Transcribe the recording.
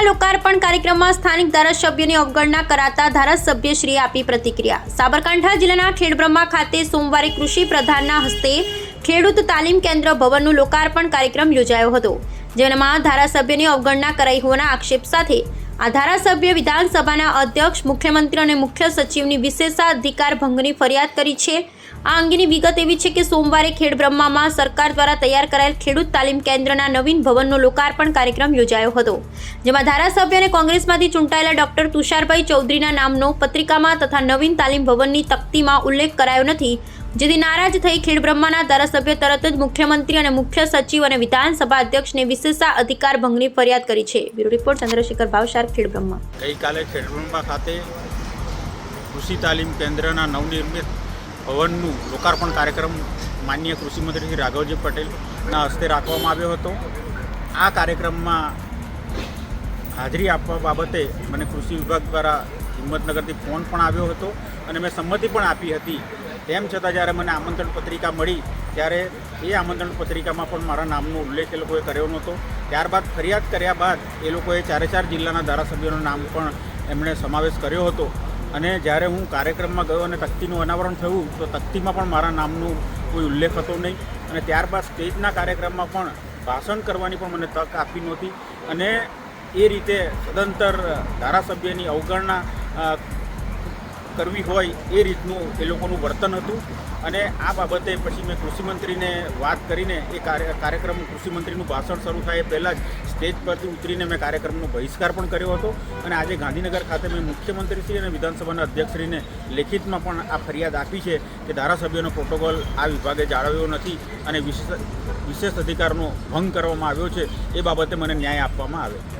ખેડબ્રહ્મા લોકાર્પણ કાર્યક્રમમાં સ્થાનિક ધારાસભ્યોની અવગણના કરાતા ધારાસભ્યશ્રીએ આપી પ્રતિક્રિયા. સાબરકાંઠા જિલ્લાના ખેડબ્રહ્મા ખાતે સોમવારે કૃષિ પ્રધાનના હસ્તે ખેડૂત તાલીમ કેન્દ્ર ભવનનું લોકાર્પણ કાર્યક્રમ યોજાયો હતો, જેમાં ધારાસભ્યની અવગણના કરાઈ હોવાના આક્ષેપ સાથે આ ધારાસભ્ય વિધાનસભાના અધ્યક્ષ, મુખ્યમંત્રી અને મુખ્ય સચિવની વિશેષાધિકાર ભંગની ફરિયાદ કરી છે. આ અંગેની વિગત એવી છે કે સોમવારે ખેડબ્રહ્મામાં સરકાર દ્વારા તૈયાર કરાયેલ ખેડૂત તાલીમ કેન્દ્રના નવીન ભવનનો લોકાર્પણ કાર્યક્રમ યોજાયો હતો. જેમાં ધારાસભ્ય અને કોંગ્રેસમાંથી ચૂંટાયેલા ડોક્ટર તુષારભાઈ ચૌધરીના નામનો પત્રિકામાં તથા નવીન તાલીમ ભવનની તકતીમાં ઉલ્લેખ કરાયો નથી. જેથી નારાજ થઈ ખેડબ્રહ્માના ધારાસભ્ય તરત જ મુખ્યમંત્રી અને મુખ્ય સચિવ અને વિધાનસભા અધ્યક્ષને વિશેષા અધિકાર ભંગની ફરિયાદ કરી છે. બ્યુરો રિપોર્ટ ચંદ્રશેખર ભાવસાર ખેડબ્રહ્મા ગઈકાલે ખેડબ્રહ્મા ખાતે કૃષિ તાલીમ કેન્દ્રના નવનિર્મિત ભવનનું લોકાર્પણ કાર્યક્રમ માન્ય કૃષિમંત્રી શ્રી રાઘવજી પટેલના હસ્તે રાખવામાં આવ્યો હતો. આ કાર્યક્રમમાં હાજરી આપવા બાબતે મને કૃષિ વિભાગ દ્વારા હિંમતનગરથી ફોન પણ આવ્યો હતો અને મેં સંમતિ પણ આપી હતી તેમ છતાં જ્યારે મને આમંત્રણ પત્રિકા મળી, ત્યારે એ આમંત્રણ પત્રિકામાં પણ મારા નામનો ઉલ્લેખ એ લોકોએ કર્યો નહોતો. ત્યારબાદ ફરિયાદ કર્યા બાદ એ લોકોએ ચારે ચાર જિલ્લાના ધારાસભ્યોનું નામ પણ એમણે સમાવેશ કર્યો હતો. અને જ્યારે હું કાર્યક્રમમાં ગયો અને તકતીનું અનાવરણ થયું, તો તકતીમાં પણ મારા નામનું કોઈ ઉલ્લેખ હતો નહીં. અને ત્યારબાદ સ્ટેજના કાર્યક્રમમાં પણ ભાષણ કરવાની પણ મને તક આપી નહોતી. અને એ રીતે સદંતર ધારાસભ્યની અવગણના કરવી હોય એ રીતનું એ લોકોનું વર્તન હતું. અને આ બાબતે પછી મેં કૃષિમંત્રીને વાત કરીને એ કાર્યક્રમ કૃષિમંત્રીનું ભાષણ શરૂ થાય એ પહેલાં જ સ્ટેજ પરથી ઉતરીને મેં કાર્યક્રમનો બહિષ્કાર પણ કર્યો હતો. અને આજે ગાંધીનગર ખાતે મેં મુખ્યમંત્રીશ્રી અને વિધાનસભાના અધ્યક્ષશ્રીને લેખિતમાં પણ આ ફરિયાદ આપી છે કે ધારાસભ્યોનો પ્રોટોકોલ આ વિભાગે જાળવ્યો નથી અને વિશેષ વિશેષ અધિકારનો ભંગ કરવામાં આવ્યો છે એ બાબતે મને ન્યાય આપવામાં આવે.